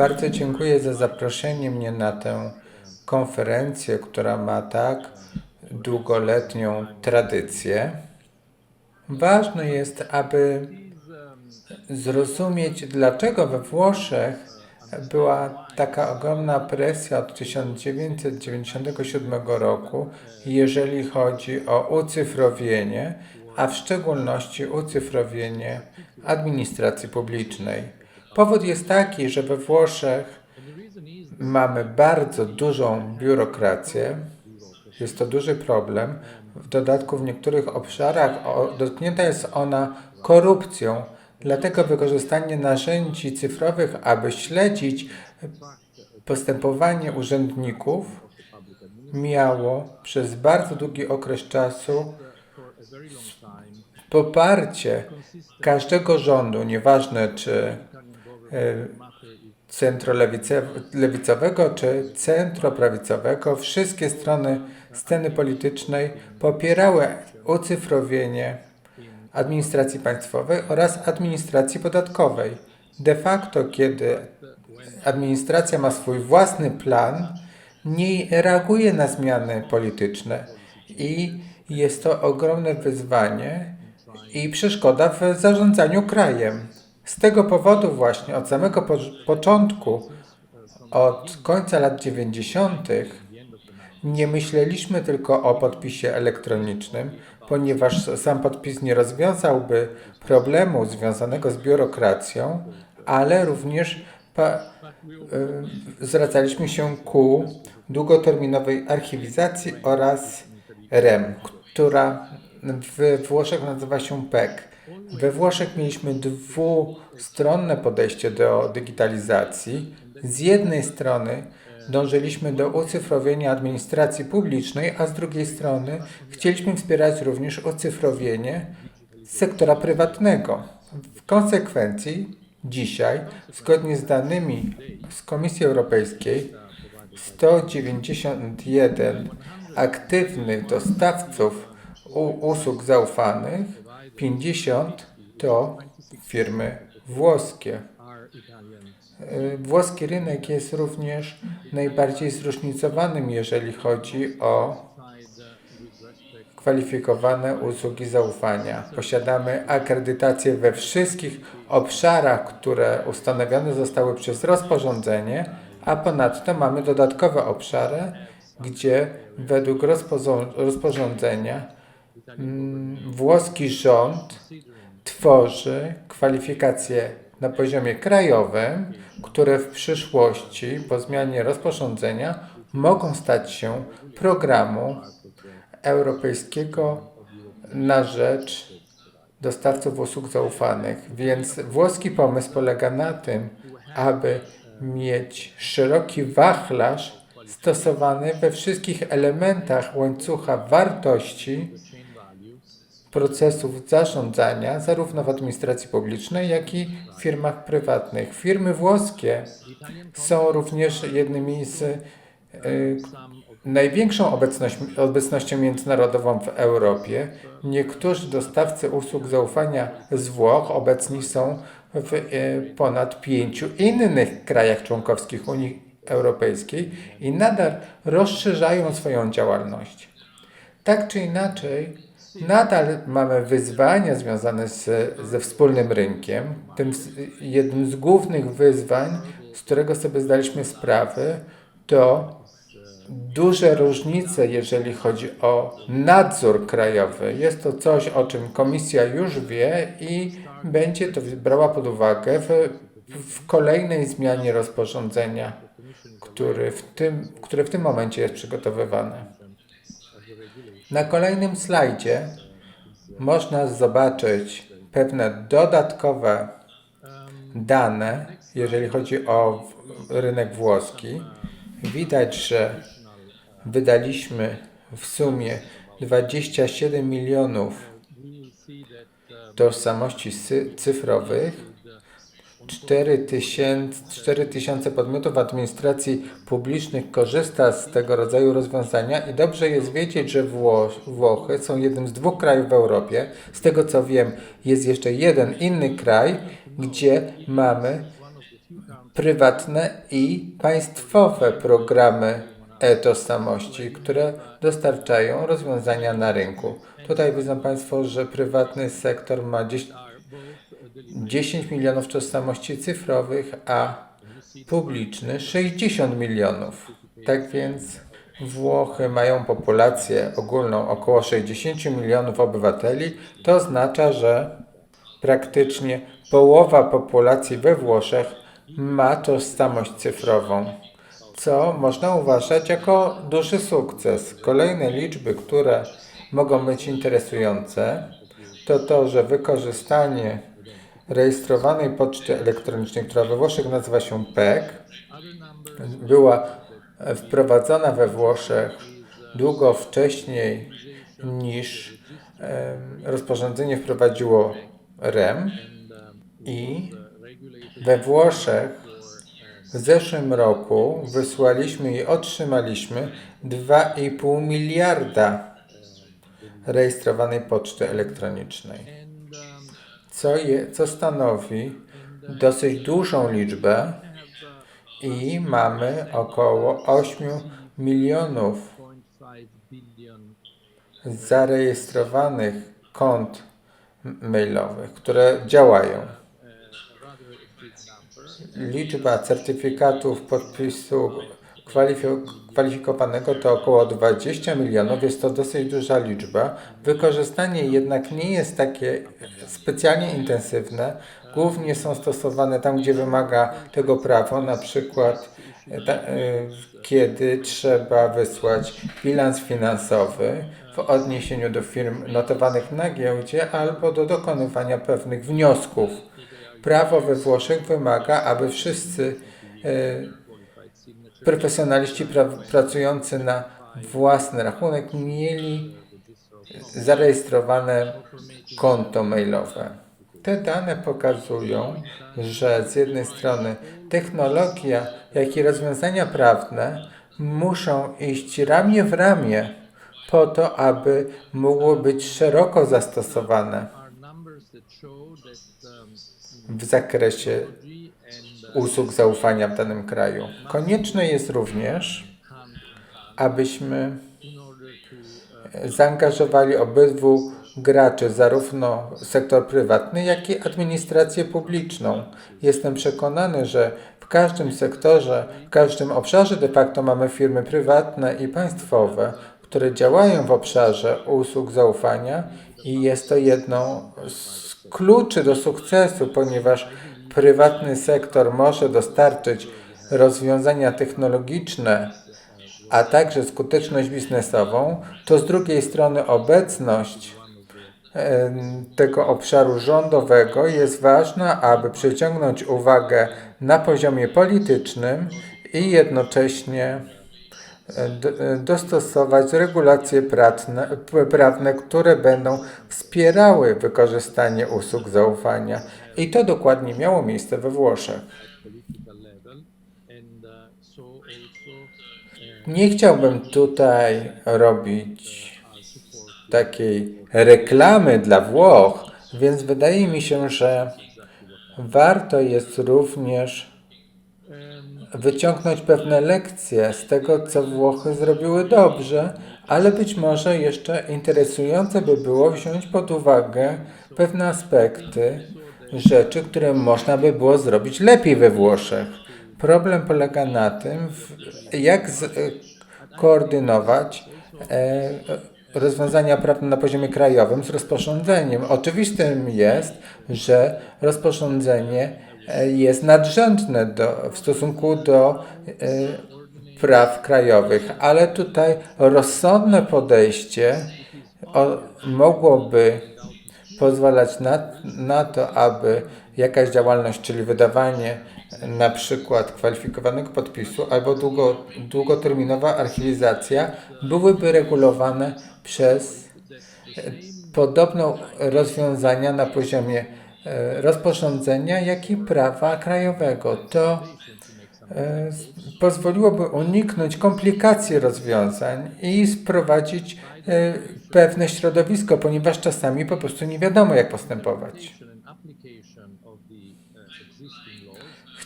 Bardzo dziękuję za zaproszenie mnie na tę konferencję, która ma tak długoletnią tradycję. Ważne jest, aby zrozumieć, dlaczego we Włoszech była taka ogromna presja od 1997 roku, jeżeli chodzi o ucyfrowienie, a w szczególności ucyfrowienie administracji publicznej. Powód jest taki, że we Włoszech mamy bardzo dużą biurokrację. Jest to duży problem. W dodatku w niektórych obszarach dotknięta jest ona korupcją. Dlatego wykorzystanie narzędzi cyfrowych, aby śledzić postępowanie urzędników, miało przez bardzo długi okres czasu poparcie każdego rządu, nieważne czy centrolewicowego czy centroprawicowego, wszystkie strony sceny politycznej popierały ucyfrowienie administracji państwowej oraz administracji podatkowej. De facto, kiedy administracja ma swój własny plan, nie reaguje na zmiany polityczne i jest to ogromne wyzwanie i przeszkoda w zarządzaniu krajem. Z tego powodu właśnie od samego po początku, od końca lat 90., nie myśleliśmy tylko o podpisie elektronicznym, ponieważ sam podpis nie rozwiązałby problemu związanego z biurokracją, ale również y, zwracaliśmy się ku długoterminowej archiwizacji oraz REM, która w Włoszech nazywa się PEC. We Włoszech mieliśmy dwustronne podejście do digitalizacji. Z jednej strony dążyliśmy do ucyfrowienia administracji publicznej, a z drugiej strony chcieliśmy wspierać również ucyfrowienie sektora prywatnego. W konsekwencji dzisiaj, zgodnie z danymi z Komisji Europejskiej, 191 aktywnych dostawców usług zaufanych, 50 to firmy włoskie. E, włoski rynek jest również najbardziej zróżnicowanym, jeżeli chodzi o kwalifikowane usługi zaufania. Posiadamy akredytację we wszystkich obszarach, które ustanowione zostały przez rozporządzenie, a ponadto mamy dodatkowe obszary, gdzie według rozporządzenia włoski rząd tworzy kwalifikacje na poziomie krajowym, które w przyszłości po zmianie rozporządzenia mogą stać się programu europejskiego na rzecz dostawców usług zaufanych. Więc włoski pomysł polega na tym, aby mieć szeroki wachlarz stosowany we wszystkich elementach łańcucha wartości procesów zarządzania, zarówno w administracji publicznej, jak i w firmach prywatnych. Firmy włoskie są również jednymi z y, największą obecność, obecnością międzynarodową w Europie. Niektórzy dostawcy usług zaufania z Włoch obecni są w y, ponad pięciu innych krajach członkowskich Unii Europejskiej i nadal rozszerzają swoją działalność. Tak czy inaczej, Nadal mamy wyzwania związane z, ze wspólnym rynkiem. Tym jednym z głównych wyzwań, z którego sobie zdaliśmy sprawę, to duże różnice, jeżeli chodzi o nadzór krajowy. Jest to coś, o czym komisja już wie i będzie to brała pod uwagę w, w kolejnej zmianie rozporządzenia, który w tym, które w tym momencie jest przygotowywane. Na kolejnym slajdzie można zobaczyć pewne dodatkowe dane, jeżeli chodzi o rynek włoski. Widać, że wydaliśmy w sumie 27 milionów tożsamości cyfrowych 4 tysiące podmiotów administracji publicznych korzysta z tego rodzaju rozwiązania i dobrze jest wiedzieć, że Włochy są jednym z dwóch krajów w Europie. Z tego co wiem, jest jeszcze jeden inny kraj, gdzie mamy prywatne i państwowe programy e-tożsamości, które dostarczają rozwiązania na rynku. Tutaj widzą Państwo, że prywatny sektor ma 10 10 milionów tożsamości cyfrowych, a publiczny 60 milionów. Tak więc Włochy mają populację ogólną około 60 milionów obywateli. To oznacza, że praktycznie połowa populacji we Włoszech ma tożsamość cyfrową, co można uważać jako duży sukces. Kolejne liczby, które mogą być interesujące, to to, że wykorzystanie rejestrowanej poczty elektronicznej, która we Włoszech nazywa się PEC, była wprowadzona we Włoszech długo wcześniej niż rozporządzenie wprowadziło REM i we Włoszech w zeszłym roku wysłaliśmy i otrzymaliśmy 2,5 miliarda rejestrowanej poczty elektronicznej, co, je, co stanowi dosyć dużą liczbę i mamy około 8 milionów zarejestrowanych kont mailowych, które działają. Liczba certyfikatów podpisu kwalifikowanego to około 20 milionów. Jest to dosyć duża liczba. Wykorzystanie jednak nie jest takie specjalnie intensywne. Głównie są stosowane tam, gdzie wymaga tego prawo, na przykład e, e, kiedy trzeba wysłać bilans finansowy w odniesieniu do firm notowanych na giełdzie albo do dokonywania pewnych wniosków. Prawo we Włoszech wymaga, aby wszyscy e, profesjonaliści pra, pracujący na własny rachunek mieli zarejestrowane konto mailowe. Te dane pokazują, że z jednej strony technologia, jak i rozwiązania prawne muszą iść ramię w ramię po to, aby mogło być szeroko zastosowane w zakresie usług zaufania w danym kraju. Konieczne jest również, abyśmy zaangażowali obydwu graczy, zarówno sektor prywatny, jak i administrację publiczną. Jestem przekonany, że w każdym sektorze, w każdym obszarze de facto mamy firmy prywatne i państwowe, które działają w obszarze usług zaufania i jest to jedną z kluczy do sukcesu, ponieważ prywatny sektor może dostarczyć rozwiązania technologiczne, a także skuteczność biznesową, to z drugiej strony obecność em, tego obszaru rządowego jest ważna, aby przyciągnąć uwagę na poziomie politycznym i jednocześnie e, e, dostosować regulacje prawne, p- prawne, które będą wspierały wykorzystanie usług zaufania. I to dokładnie miało miejsce we Włoszech. Nie chciałbym tutaj robić takiej reklamy dla Włoch, więc wydaje mi się, że warto jest również wyciągnąć pewne lekcje z tego, co Włochy zrobiły dobrze, ale być może jeszcze interesujące by było wziąć pod uwagę pewne aspekty rzeczy, które można by było zrobić lepiej we Włoszech. Problem polega na tym, jak z, e, koordynować e, rozwiązania prawne na poziomie krajowym z rozporządzeniem. Oczywistym jest, że rozporządzenie jest nadrzędne do, w stosunku do e, praw krajowych, ale tutaj rozsądne podejście mogłoby pozwalać na, na to, aby jakaś działalność, czyli wydawanie na przykład kwalifikowanego podpisu albo długo, długoterminowa archiwizacja byłyby regulowane przez e, podobną rozwiązania na poziomie e, rozporządzenia, jak i prawa krajowego. To e, pozwoliłoby uniknąć komplikacji rozwiązań i sprowadzić e, pewne środowisko, ponieważ czasami po prostu nie wiadomo, jak postępować.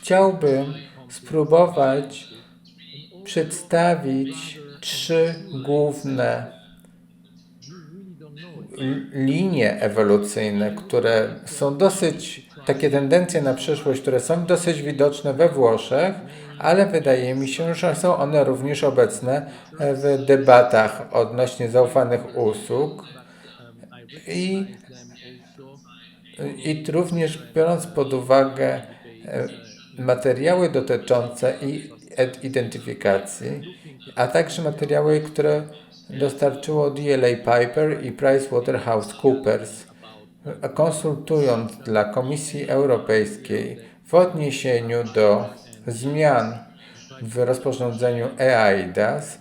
chciałbym spróbować przedstawić trzy główne linie ewolucyjne, które są dosyć, takie tendencje na przyszłość, które są dosyć widoczne we Włoszech, ale wydaje mi się, że są one również obecne w debatach odnośnie zaufanych usług. I, i również biorąc pod uwagę e, materiały dotyczące i identyfikacji, a także materiały, które dostarczyło DLA Piper i PricewaterhouseCoopers, konsultując dla Komisji Europejskiej w odniesieniu do zmian w rozporządzeniu EAIDAS,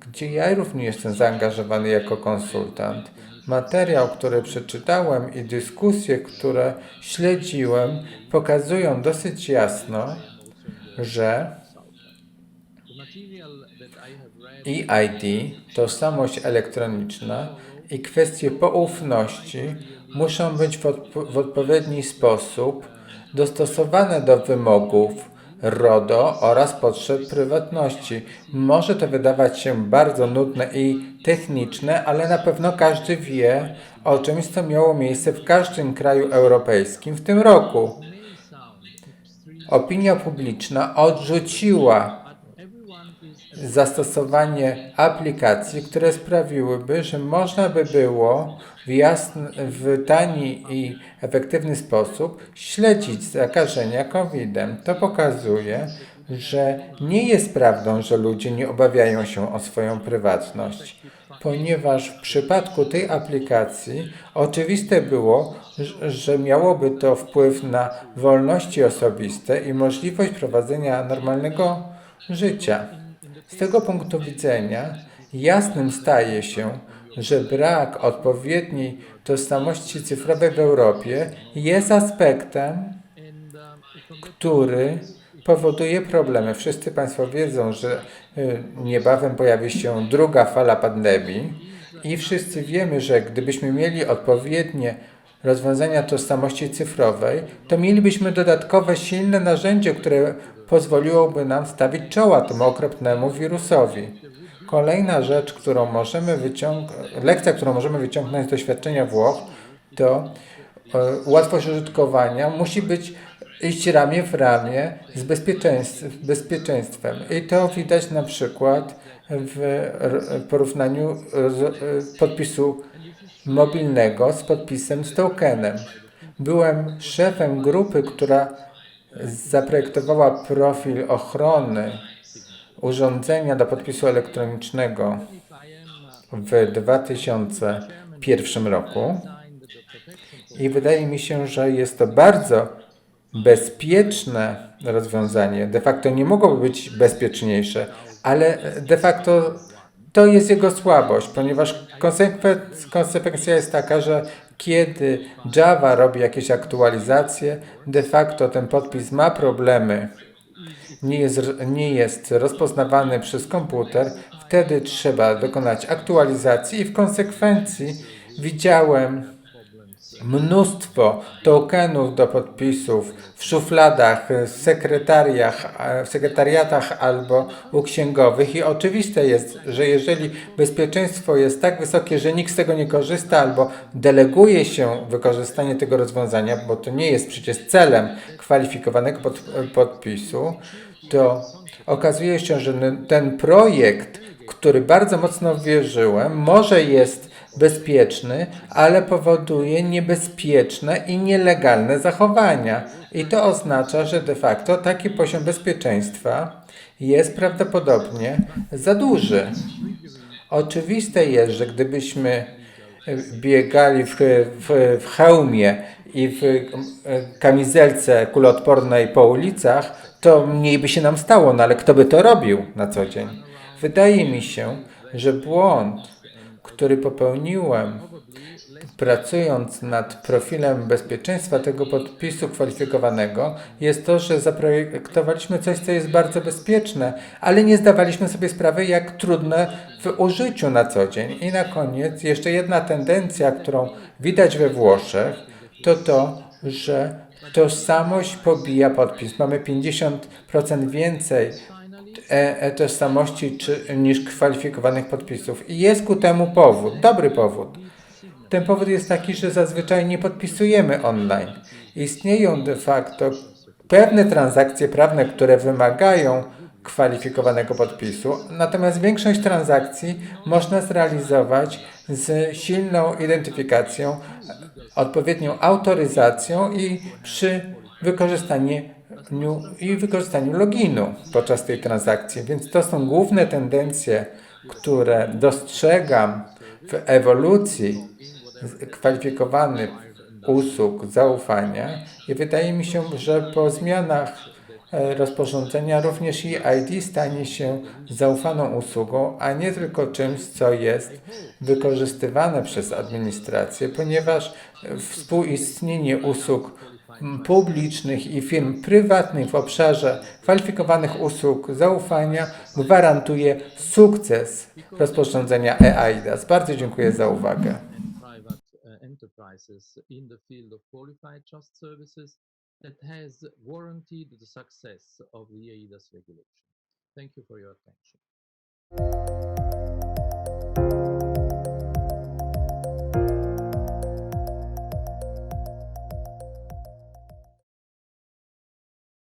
gdzie ja również jestem zaangażowany jako konsultant. Materiał, który przeczytałem i dyskusje, które śledziłem, pokazują dosyć jasno, że EID, tożsamość elektroniczna i kwestie poufności muszą być w, w odpowiedni sposób dostosowane do wymogów RODO oraz potrzeb prywatności. Może to wydawać się bardzo nudne i techniczne, ale na pewno każdy wie o czymś, co miało miejsce w każdym kraju europejskim w tym roku. Opinia publiczna odrzuciła zastosowanie aplikacji, które sprawiłyby, że można by było w, jasny, w tani i efektywny sposób śledzić zakażenia COVID-em. To pokazuje, że nie jest prawdą, że ludzie nie obawiają się o swoją prywatność, ponieważ w przypadku tej aplikacji oczywiste było, że- miałoby to wpływ na wolności osobiste i możliwość prowadzenia normalnego życia. Z tego punktu widzenia jasnym staje się, że brak odpowiedniej tożsamości cyfrowej w Europie jest aspektem, który powoduje problemy. Wszyscy Państwo wiedzą, że y, niebawem pojawi się druga fala pandemii i wszyscy wiemy, że gdybyśmy mieli odpowiednie rozwiązania tożsamości cyfrowej, to mielibyśmy dodatkowe silne narzędzie, które pozwoliłoby nam stawić czoła temu okropnemu wirusowi. Kolejna rzecz, którą możemy wyciągnąć, lekcja, którą możemy wyciągnąć z doświadczenia Włoch, to e, łatwość użytkowania musi być iść ramię w ramię z bezpieczeństw, bezpieczeństwem. I to widać na przykład w porównaniu e, podpisu mobilnego z podpisem z tokenem. Byłem szefem grupy, która zaprojektowała profil ochrony urządzenia do podpisu elektronicznego w 2001 roku. I wydaje mi się, że jest to bardzo bezpieczne rozwiązanie. De facto nie mogłoby być bezpieczniejsze, ale de facto to jest jego słabość, ponieważ konsekwen- konsekwencja jest taka, że kiedy Java robi jakieś aktualizacje, de facto ten podpis ma problemy, nie jest, nie jest rozpoznawany przez komputer, wtedy trzeba dokonać aktualizacji i w konsekwencji widziałem mnóstwo tokenów do podpisów w szufladach, w sekretariach, w sekretariatach albo u księgowych. I oczywiste jest, że jeżeli bezpieczeństwo jest tak wysokie, że nikt z tego nie korzysta albo deleguje się wykorzystanie tego rozwiązania, bo to nie jest przecież celem kwalifikowanego pod, podpisu, to okazuje się, że ten projekt, który bardzo mocno wierzyłem, może jest bezpieczny, ale powoduje niebezpieczne i nielegalne zachowania. I to oznacza, że de facto taki poziom bezpieczeństwa jest prawdopodobnie za duży. Oczywiste jest, że gdybyśmy e, biegali w, w, w hełmie i w e, kamizelce kuloodpornej po ulicach, to mniej by się nam stało, no ale kto by to robił na co dzień? Wydaje mi się, że błąd, który popełniłem pracując nad profilem bezpieczeństwa tego podpisu kwalifikowanego, jest to, że zaprojektowaliśmy coś, co jest bardzo bezpieczne, ale nie zdawaliśmy sobie sprawy, jak trudne w użyciu na co dzień. I na koniec jeszcze jedna tendencja, którą widać we Włoszech, to to, że tożsamość pobija podpis. Mamy 50% więcej tożsamości czy, niż kwalifikowanych podpisów. I jest ku temu powód, dobry powód. Ten powód jest taki, że zazwyczaj nie podpisujemy online. Istnieją de facto pewne transakcje prawne, które wymagają kwalifikowanego podpisu, natomiast większość transakcji można zrealizować z silną identyfikacją, odpowiednią autoryzacją i przy wykorzystaniu i wykorzystaniu loginu podczas tej transakcji. Więc to są główne tendencje, które dostrzegam w ewolucji kwalifikowanych usług zaufania i wydaje mi się, że po zmianach e, rozporządzenia również i ID stanie się zaufaną usługą, a nie tylko czymś, co jest wykorzystywane przez administrację, ponieważ współistnienie usług publicznych i firm prywatnych w obszarze kwalifikowanych usług zaufania gwarantuje sukces rozporządzenia eIDAS. Bardzo dziękuję za uwagę. Thank you for your attention.